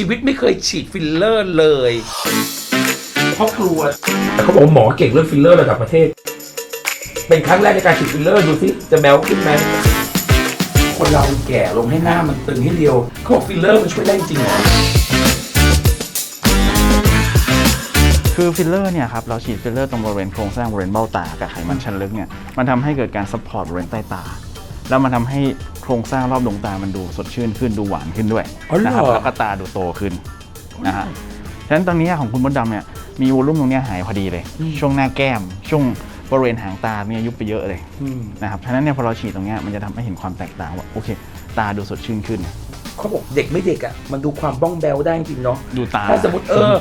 ชีวิตไม่เคยฉีดฟิลเลอร์เลยเพราะกลัวแต่เขาบอกว่าหมอเก่งเรื่องฟิลเลอร์ระดับประเทศ เป็นครั้งแรกในการฉีดฟิลเลอร์ดูสิจะแบวขึ้นไหมคนเราแก่ลงให้หน้ามันตึงให้เดียวเขาบอกฟิลเลอร์มันช่วยได้จริงเหรอคือฟิลเลอร์เนี่ยครับเราฉีดฟิลเลอร์ตรงบริเวณโครงสร้างบริเวณเบ้าตากับไขมันชั้นลึกเนี่ยมันทำให้เกิดการซัพพอร์ตบริเวณใต้ตา แล้วมันทำให้ โครงสร้างรอบดวงตามันดูสดชื่นขึ้นดูหวานขึ้นด้วยอ๋อเหรอนะครับแล้วก็ตาดูโตขึ้นนะฮะฉะนั้นตอนนี้ของคุณมดดำเนี่ยมีวอลลุ่มตรงเนี้ยหายพอดีเลย ช่วงหน้าแก้ม ช่วงบริเวณหางตาเนี่ยยุบไปเยอะเลยอืมนะครับฉะนั้นเนี่ยพอเราฉีดตรงเนี้ยมันจะทำให้เห็นความแตกต่างว่าโอเค ตาดูสดชื่นขึ้นเขาบอกเด็กไม่เด็กอะมันดูความบ้องแบวได้จริงเนาะดูตาถ้าสมมติเออ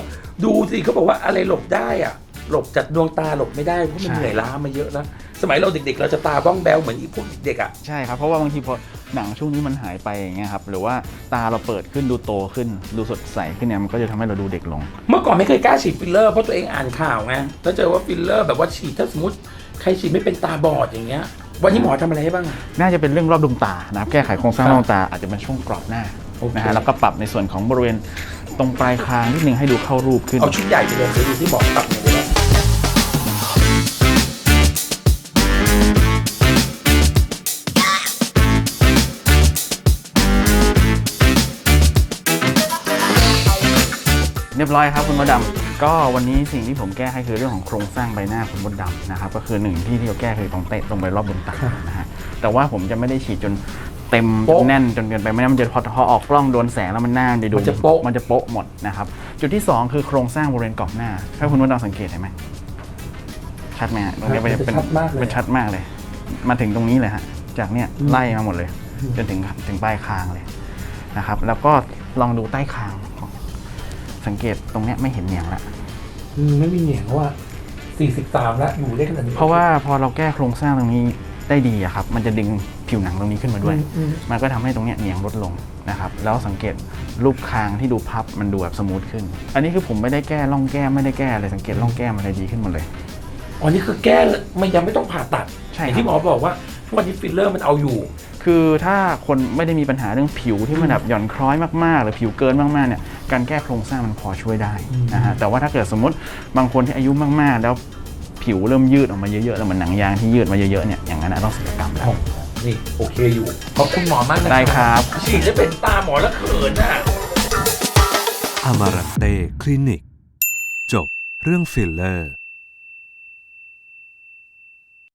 ดูสิเขาบอกว่าอะไรหลบได้อะ หลบจากดวงตาหลบไม่ได้เพราะมันใช่ เหนื่อยล้ามาเยอะแล้วสมัยเราเด็ก ๆ เราจะตาบ้องแบวเหมือนอีพวกเด็กๆอะใช่ครับ เพราะว่าบางทีพอหนังช่วงนี้มันหายไปอย่างเงี้ยครับ หรือว่าตาเราเปิดขึ้นดูโตขึ้น ดูสดใสขึ้นเนี่ยมันก็จะทำให้เราดูเด็กลง เมื่อก่อนไม่เคยกล้าฉีดฟิลเลอร์เพราะตัวเองอ่านข่าวไงแล้วเจอว่าฟิลเลอร์แบบว่าฉีดถ้าสมมติใครฉีดไม่เป็นตาบอดอย่างเงี้ย วันนี้หมอทำอะไรให้บ้างอะ น่าจะเป็นเรื่องรอบดวงตานะครับแก้ไขโครงสร้างรอบดวงตาอาจจะเป็นช่วงกรอบหน้าโอเค นะฮะแล้วก็ปรับในส่วนของบริเวณตรงปลายคางนิดนึงให้ดูเข้ารูปขึ้น เอาชุดใหญ่ไปเลยเดี๋ยวดูที่หมอปรับเนี่ยเดี๋ย รียบร้อยครับคุณมดดำก็วันนี้สิ่งที่ผมแก้ให้คือเรื่องของโครงสร้างใบหน้าคุณมดดำนะครับก็คือหนึ่งที่ที่เราแก้คือตรงเตะตรงไปรอบดวงตานะฮะแต่ว่าผมจะไม่ได้ฉีดจนเต็มจนแน่นจนเกินไปไม่งั้นมันจะพอพอออกกล้องโดนแสงแล้วมันหน้ามันจะดูมันจะโป๊ะ มันจะโป๊ะหมดนะครับจุดที่สองคือโครงสร้างบริเวณกรอบหน้าถ้าคุณมดดำสังเกตเห็นไหมชัดไหมฮะตรงนี้เป็นเป็นเป็นชัดมากเลย มาถึงตรงนี้เลยฮะจากเนี่ยไล่มาหมดเลย จนถึงถึงปลายคางเลยนะครับ แล้วก็ลองดูใต้คางของ สังเกตตรงเนี้ยไม่เห็นเหนียงละ อืมไม่มีเหนียงว่า43แล้วอยู่ได้ขนาดนี้เพราะว่าพอเราแก้โครงสร้างตรงนี้ได้ดีอะครับ มันจะดึงผิวหนังตรงนี้ขึ้นมาด้วย อืมมันก็ทำให้ตรงเนี้ยเหนียงลดลงนะครับ แล้วสังเกตรูปคางที่ดูพับมันดูแบบสมูทขึ้น อันนี้คือผมไม่ได้แก้ร่องแก้มไม่ได้แก้อะไรสังเกตร่องแก้มอะไรดีขึ้นหมดเลย อ๋อนี่คือแก้มันยังไม่ต้องผ่าตัดใช่อย่างครับที่หมอบอกว่าทุกวันนี้ฟิลเลอร์มันเอาอยู่ คือถ้าคนไม่ได้มีปัญหาเรื่องผิวที่มันแบบหย่อนคล้อยมากๆ หรือผิวเกินมากๆเนี่ยการแก้โครงสร้างมันพอช่วยได้นะฮะแต่ว่าถ้าเกิดสมมติบางคนที่อายุมากๆ แล้วผิวเริ่มยืดออกมาเยอะๆแล้วเหมันหนังยางที่ยืดมาเยอะๆเนี่ยอย่างนั้นนะต้องศัลยกรรมแล้วนี่โอเคอยู่ขอบคุณหมอมากนะได้ครับฉีดจะเป็นตาหมอแล้วเขินอะอมารันเต้คลินิก จบเรื่องฟิลเลอร์